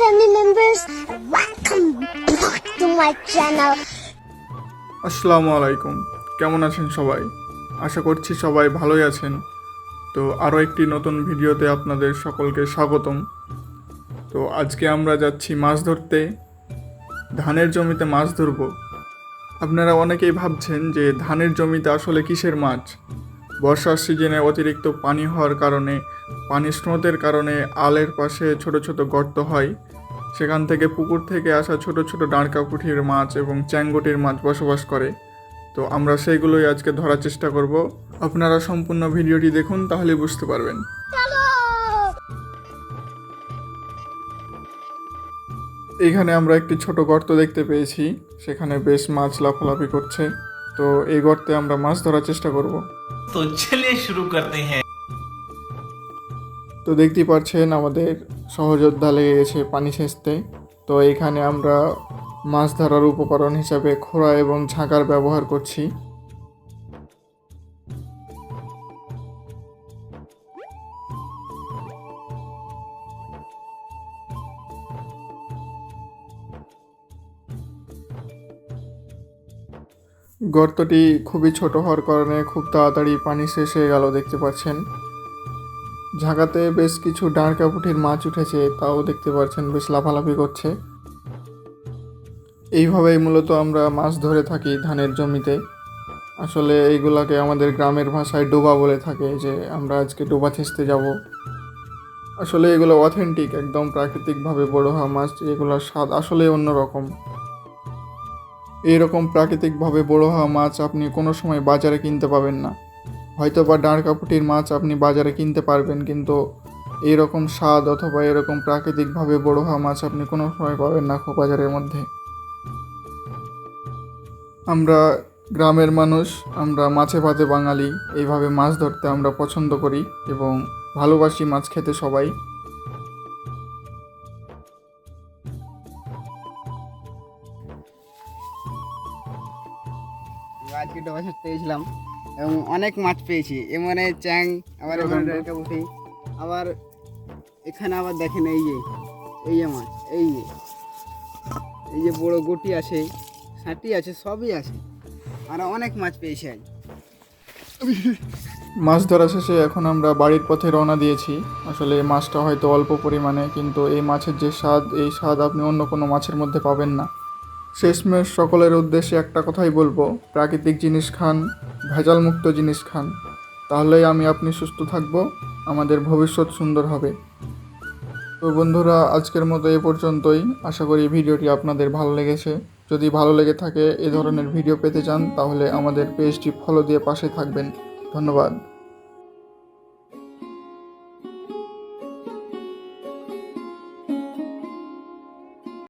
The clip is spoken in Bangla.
family members. Welcome back to my channel. আসসালামু আলাইকুম। কেমন আছেন সবাই? আশা করছি সবাই ভালোই আছেন। তো আরও একটি নতুন ভিডিওতে আপনাদের সকলকে স্বাগতম। তো আজকে আমরা যাচ্ছি মাছ ধরতে। ধানের জমিতে মাছ ধরব। আপনারা অনেকেই ভাবছেন যে ধানের জমিতে আসলে কিসের মাছ? বর্ষার সিজনে অতিরিক্ত পানি হওয়ার কারণে পানির স্রোতের কারণে আলের পাশে ছোট ছোট গর্ত হয়। সেখান থেকে পুকুর থেকে আসা ছোট ছোট ডাঁড়কা পুঁঠির মাছ এবং চ্যাংগটির মাছ বসবাস করে। তো আমরা সেইগুলোই আজকে ধরার চেষ্টা করব। আপনারা সম্পূর্ণ ভিডিওটি দেখুন তাহলে বুঝতে পারবেন। এখানে আমরা একটি ছোট গর্ত দেখতে পেয়েছি। সেখানে বেশ মাছ লাফালাফি করছে। তো এই গর্তে আমরা মাছ ধরার চেষ্টা করব। তো চলে শুরু করতে হ্যাঁ তো দেখতেই পাচ্ছেন আমাদের সহযোদ্ধা লেগে গেছে পানি সেচতে। তো এখানে আমরা মাছ ধরার উপকরণ হিসাবে খোড়া এবং ঝাঁকার ব্যবহার করছি। গর্তটি খুবই ছোট হওয়ার কারণে খুব তাড়াতাড়ি পানি শেষ হয়ে গেল, দেখতে পাচ্ছেন। ঝাঁকাতে বেশ কিছু ডাঁড়কা পুঁঠির মাছ উঠেছে, তাও দেখতে পাচ্ছেন বেশ লাফালাফি করছে। এইভাবেই মূলত আমরা মাছ ধরে থাকি ধানের জমিতে। আসলে এইগুলাকে আমাদের গ্রামের ভাষায় ডোবা বলে থাকে, যে আমরা আজকে ডোবা ছেঁচতে যাব। আসলে এগুলো অথেন্টিক একদম প্রাকৃতিকভাবে বড় হওয়া মাছ, এগুলোর স্বাদ আসলে অন্যরকম। এইরকম প্রাকৃতিকভাবে বড় হওয়া মাছ আপনি কোনো সময় বাজারে কিনতে পাবেন না। হয়তো বা ডাঁড়কাপুটির মাছ আপনি বাজারে কিনতে পারবেন, কিন্তু এইরকম স্বাদ অথবা এরকম প্রাকৃতিকভাবে বড় হওয়া মাছ আপনি কোনো সময় পাবেন না বাজারের মধ্যে। আমরা গ্রামের মানুষ, আমরা মাছে ভাতে বাঙালি, এইভাবে মাছ ধরতে আমরা পছন্দ করি এবং ভালোবাসি মাছ খেতে সবাই। আজকে ডোবা ছাড়তে গেছিলাম এবং অনেক মাছ পেয়েছি। এমনে চ্যাং আবার এখানে আবার এখানে আবার দেখেন এই যে এই যে মাছ এই যে এই যে বড় গুটি আছে সাঁটি আছে সবই আছে। আর অনেক মাছ পেয়েছি আজ মাছ ধরা শেষে এখন আমরা বাড়ির পথে রওনা দিয়েছি। আসলে মাছটা হয়তো অল্প পরিমাণে কিন্তু এই মাছের যে স্বাদ এই স্বাদ আপনি অন্য কোনো মাছের মধ্যে পাবেন না। শেষমেশ সকলের উদ্দেশ্যে একটা কথাই বলব। প্রাকৃতিক জিনিস খান, ভেজালমুক্ত জিনিস খান। তাহলেই আমি আপনি সুস্থ থাকব, আমাদের ভবিষ্যৎ সুন্দর হবে। তো বন্ধুরা, আজকের মতো এ পর্যন্তই। আশা করি ভিডিওটি আপনাদের ভালো লেগেছে। যদি ভালো লেগে থাকে এ ধরনের ভিডিও পেতে চান, তাহলে আমাদের পেজটি ফলো দিয়ে পাশে থাকবেন। ধন্যবাদ।